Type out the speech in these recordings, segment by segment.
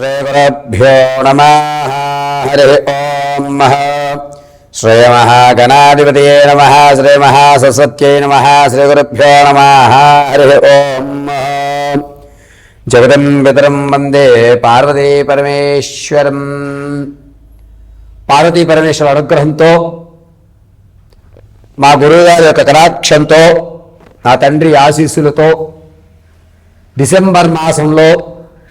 శ్రీగురుభ్యో నమ। హరి ఓం శ్రీమహాగణాధిపతయే నమ। శ్రీ మహాసరస్వత్యై నమ। శ్రీగురుభ్యో నమ। హరి ఓం జగదం పితరం వందే పార్వతీ పరమేశ్వరం। పార్వతీ పరమేశ్వర అనుగ్రహంతో మా గురువుగారి యొక్క కటాక్షంతో నా తండ్రి ఆశీస్సులతో డిసెంబర్ మాసంలో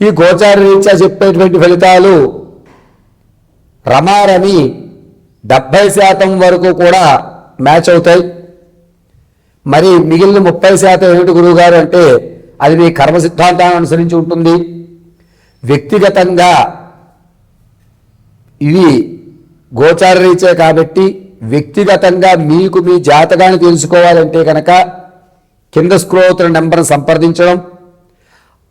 ఈ గోచార రీత్యా చెప్పేటువంటి ఫలితాలు రమారమి డెబ్బై శాతం వరకు కూడా మ్యాచ్ అవుతాయి. మరి మిగిలిన ముప్పై శాతం ఏమిటి గురువుగారు అంటే అది మీ కర్మ సిద్ధాంతాన్ని అనుసరించి ఉంటుంది. వ్యక్తిగతంగా ఇవి గోచార రీత్యా కాబట్టి వ్యక్తిగతంగా మీకు మీ జాతకాన్ని తెలుసుకోవాలంటే కనుక కింద స్క్రోల్ అవుతున్న నెంబర్ను సంప్రదించడం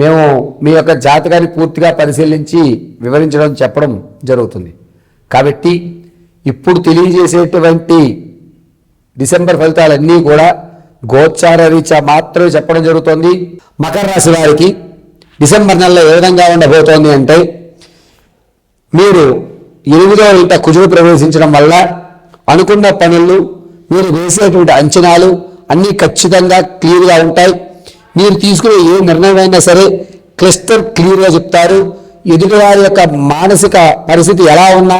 మేము మీ యొక్క జాతకాన్ని పూర్తిగా పరిశీలించి వివరించడం చెప్పడం జరుగుతుంది. కాబట్టి ఇప్పుడు తెలియజేసేటువంటి డిసెంబర్ ఫలితాలన్నీ కూడా గోచార రీత్యా మాత్రమే చెప్పడం జరుగుతోంది. మకర రాశి వారికి డిసెంబర్ నెలలో ఏ విధంగా ఉండబోతోంది అంటే మీరు ఎనిమిదో ఇంట కుజుడు ప్రవేశించడం వల్ల అనుకున్న పనులు మీరు వేసేటువంటి అంచనాలు అన్నీ ఖచ్చితంగా క్లియర్గా ఉంటాయి. మీరు తీసుకునే ఏ నిర్ణయం అయినా సరే క్లిస్టర్ క్లియర్గా చెప్తారు. ఎదుటివారి యొక్క మానసిక పరిస్థితి ఎలా ఉన్నా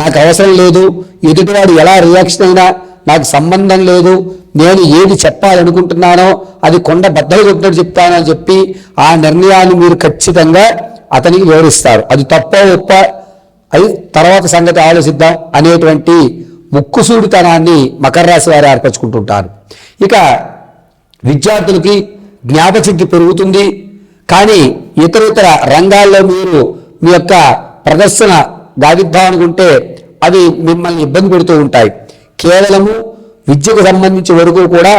నాకు అవసరం లేదు. ఎదుటివాడు ఎలా రియాక్షన్ అయినా నాకు సంబంధం లేదు. నేను ఏది చెప్పాలనుకుంటున్నానో అది కొండ బద్దలు చెప్పినట్టు చెప్తానని చెప్పి ఆ నిర్ణయాన్ని మీరు ఖచ్చితంగా అతనికి వివరిస్తారు. అది తప్ప ఒప్ప అది తర్వాత సంగతి ఆలోచిద్దాం అనేటువంటి ముక్కుసూడితనాన్ని మకర రాశి వారు ఏర్పరచుకుంటుంటారు. ఇక విద్యార్థులకి జ్ఞాపశక్తి పెరుగుతుంది. కానీ ఇతర ఇతర రంగాల్లో మీరు మీ యొక్క ప్రదర్శన గావిద్దాం అనుకుంటే అవి మిమ్మల్ని ఇబ్బంది పెడుతూ ఉంటాయి. కేవలము విద్యకు సంబంధించి వరకు కూడా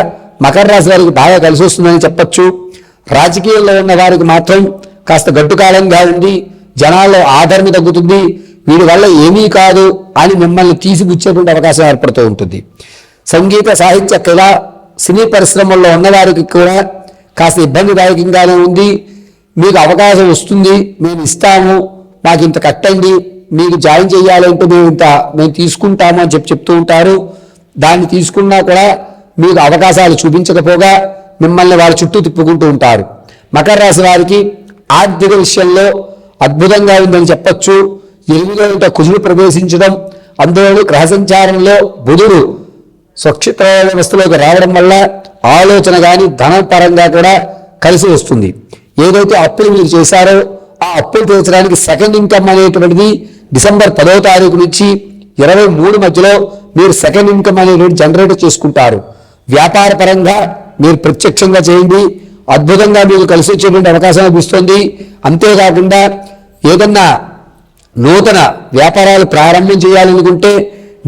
మకర రాశి వారికి బాగా కలిసి వస్తుందని చెప్పచ్చు. రాజకీయాల్లో ఉన్న వారికి మాత్రం కాస్త గట్టుకాలంగా ఉంది జనాల్లో ఆదరణ తగ్గుతుంది. వీడి వల్ల ఏమీ కాదు అని మిమ్మల్ని తీసిపుచ్చేటువంటి అవకాశం ఏర్పడుతూ ఉంటుంది. సంగీత సాహిత్య కళ సినీ పరిశ్రమల్లో ఉన్నవారికి కూడా కాస్త ఇబ్బందిదాయకంగానే ఉంది. మీకు అవకాశం వస్తుంది. మేము ఇస్తాము. మాకు ఇంత కట్టండి. మీకు జాయిన్ చేయాలంటే మేము ఇంత మేము తీసుకుంటాము అని చెప్పి చెప్తూ ఉంటారు. దాన్ని తీసుకున్నా కూడా మీకు అవకాశాలు చూపించకపోగా మిమ్మల్ని వాళ్ళ చుట్టూ తిప్పుకుంటూ ఉంటారు. మకర రాశి వారికి ఆర్థిక విషయంలో అద్భుతంగా ఉందని చెప్పచ్చు. ఎనిమిదో ఇంట కుజుడు ప్రవేశించడం అందులోనూ గ్రహ సంచారంలో బుధుడు స్వక్షిత్ర వ్యవస్థలోకి రావడం వల్ల ఆలోచన కానీ ధనం పరంగా కూడా కలిసి వస్తుంది. ఏదైతే అప్పులు మీరు చేశారో ఆ అప్పులు తీర్చడానికి సెకండ్ ఇన్కమ్ అనేటువంటిది డిసెంబర్ పదో తారీఖు నుంచి ఇరవై మూడు మధ్యలో మీరు సెకండ్ ఇన్కమ్ అనేటువంటి జనరేట్ చేసుకుంటారు. వ్యాపార పరంగా మీరు ప్రత్యక్షంగా చేయండి. అద్భుతంగా మీకు కలిసి వచ్చేటువంటి అవకాశం లభిస్తుంది. అంతేకాకుండా ఏదన్నా నూతన వ్యాపారాలు ప్రారంభం చేయాలనుకుంటే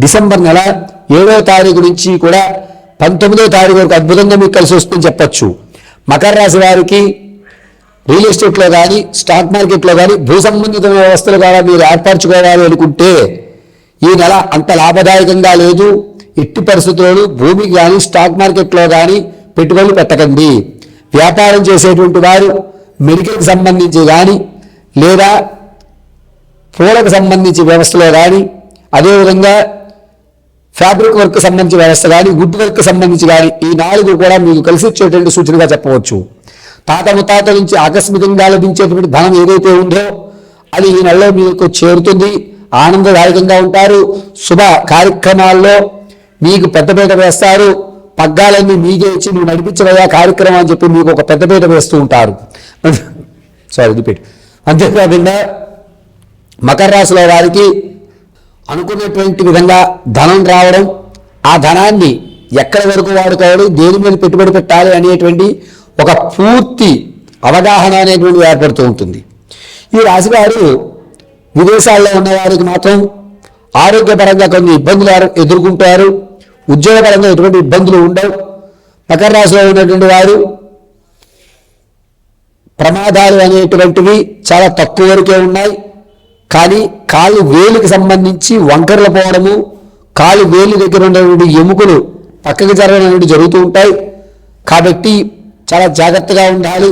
డిసెంబర్ నెల ఏడవ తారీఖు నుంచి కూడా పంతొమ్మిదో తారీఖు వరకు అద్భుతంగా మీకు కలిసి వస్తుందని చెప్పచ్చు. మకర రాశి వారికి రియల్ ఎస్టేట్లో కానీ స్టాక్ మార్కెట్లో కానీ భూ సంబంధిత వ్యవస్థలు ద్వారా మీరు ఏర్పరచుకోవాలి అనుకుంటే ఈ నెల అంత లాభదాయకంగా లేదు. ఎట్టి పరిస్థితుల్లోనూ భూమికి కానీ స్టాక్ మార్కెట్లో కానీ పెట్టుబడులు పెట్టకండి. వ్యాపారం చేసేటువంటి వారు మెడికల్కి సంబంధించి కానీ లేదా పూలకు సంబంధించి వ్యవస్థలో కానీ అదేవిధంగా ఫ్యాబ్రిక్ వర్క్ సంబంధించి వ్యవస్థ కానీ వుడ్ వర్క్ సంబంధించి కానీ ఈ నాలుగు కూడా మీకు కలిసి వచ్చేటువంటి సూచనగా చెప్పవచ్చు. తాత ముతాత నుంచి ఆకస్మికంగా లభించేటువంటి ధనం ఏదైతే ఉందో అది ఈ నెలలో మీకు చేరుతుంది. ఆనందదాయకంగా ఉంటారు. శుభ కార్యక్రమాల్లో మీకు పెద్దపీట వేస్తారు. పగ్గాలన్నీ మీకే ఇచ్చి నువ్వు నడిపించవయ్యా కార్యక్రమం అని చెప్పి మీకు ఒక పెద్దపీట వేస్తూ ఉంటారు. సారీ రిపీట్ అంతేకాకుండా మకర రాశిలో వారికి అనుకున్నటువంటి విధంగా ధనం రావడం ఆ ధనాన్ని ఎక్కడి వరకు వాడుకోవడం దేని మీద పెట్టుబడి పెట్టాలి అనేటువంటి ఒక పూర్తి అవగాహన అనేటువంటి ఏర్పడుతూ ఉంటుంది. ఈ రాశి వారు విదేశాల్లో ఉన్న వారికి మాత్రం ఆరోగ్యపరంగా కొన్ని ఇబ్బందులు ఎదుర్కొంటారు. ఉద్యోగపరంగా ఎటువంటి ఇబ్బందులు ఉండవు. మకర రాశిలో ఉన్నటువంటి వారు ప్రమాదాలు అనేటువంటివి చాలా తక్కువ వరకే ఉన్నాయి. కానీ కాలు వేలుకి సంబంధించి వంకరలు పోవడము కాలు వేలు దగ్గర ఉన్నటువంటి ఎముకలు పక్కకి జరగడం జరుగుతూ ఉంటాయి. కాబట్టి చాలా జాగ్రత్తగా ఉండాలి.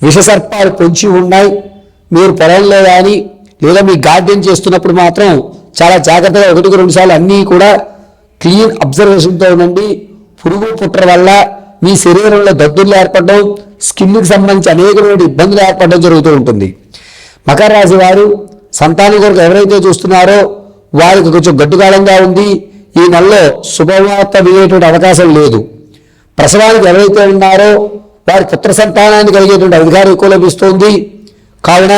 విషసర్పాలు పొంచి ఉన్నాయి. మీరు పొలంలో కానీ లేదా మీ గార్డెన్ చేస్తున్నప్పుడు మాత్రం చాలా జాగ్రత్తగా ఒకటికి రెండు సార్లు అన్నీ కూడా క్లీన్ అబ్జర్వేషన్తో ఉండండి. పురుగు పుట్ర వల్ల మీ శరీరంలో దద్దుర్లు ఏర్పడడం స్కిన్కి సంబంధించి అనేకమైన ఇబ్బందులు ఏర్పడడం జరుగుతూ ఉంటుంది. మకర రాశి వారు సంతానం కొరకు ఎవరైతే చూస్తున్నారో వారికి కొంచెం గడ్డుకాలంగా ఉంది. ఈ నెలలో శుభవార్త వినేటువంటి అవకాశం లేదు. ప్రసవానికి ఎవరైతే ఉన్నారో వారి పుత్ర సంతానాన్ని కలిగేటువంటి అధికారం ఎక్కువ లభిస్తుంది. కావున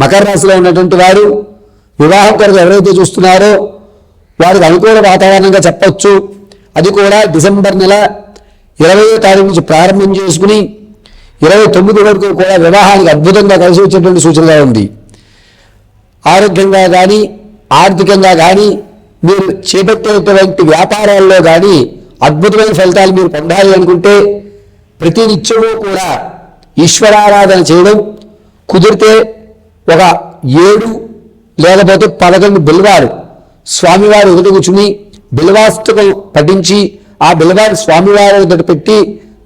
మకర రాశిలో ఉన్నటువంటి వారు వివాహం కొరకు ఎవరైతే చూస్తున్నారో వారికి అనుకూల వాతావరణంగా చెప్పొచ్చు. అది కూడా డిసెంబర్ నెల ఇరవై తారీఖు నుంచి ప్రారంభం చేసుకుని ఇరవై తొమ్మిది వరకు కూడా వివాహానికి అద్భుతంగా కలిసి వచ్చేటువంటి సూచనగా ఉంది. ఆరోగ్యంగా కానీ ఆర్థికంగా కానీ మీరు చేపట్టేటువంటి వ్యాపారాల్లో కానీ అద్భుతమైన ఫలితాలు మీరు పొందాలి అనుకుంటే ప్రతి నిత్యము కూడా ఈశ్వరారాధన చేయడం కుదిరితే ఒక ఏడు లేకపోతే పదకొండు బిల్వారు స్వామివారి ఒకటి కూర్చుని బిల్వాస్తకం పఠించి ఆ బిల్వారి స్వామివారి ఒకటి పెట్టి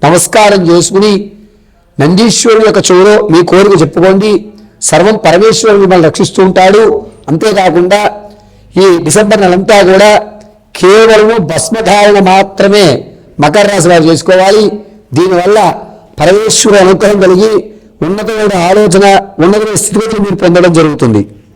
నమస్కారం చేసుకుని నందీశ్వరుడు యొక్క చెవులో మీ కోరిక చెప్పుకోండి. సర్వం పరమేశ్వరుడు మిమ్మల్ని రక్షిస్తూ ఉంటాడు. అంతేకాకుండా ఈ డిసెంబర్ నెలంతా కూడా కేవలము భస్మధారణ మాత్రమే మకర రాశి వారు చేసుకోవాలి. దీనివల్ల పరమేశ్వరుడు అనుగ్రహం కలిగి ఉన్నతమైన ఆలోచన ఉన్నతమైన స్థితిగతులు మీరు పొందడం జరుగుతుంది.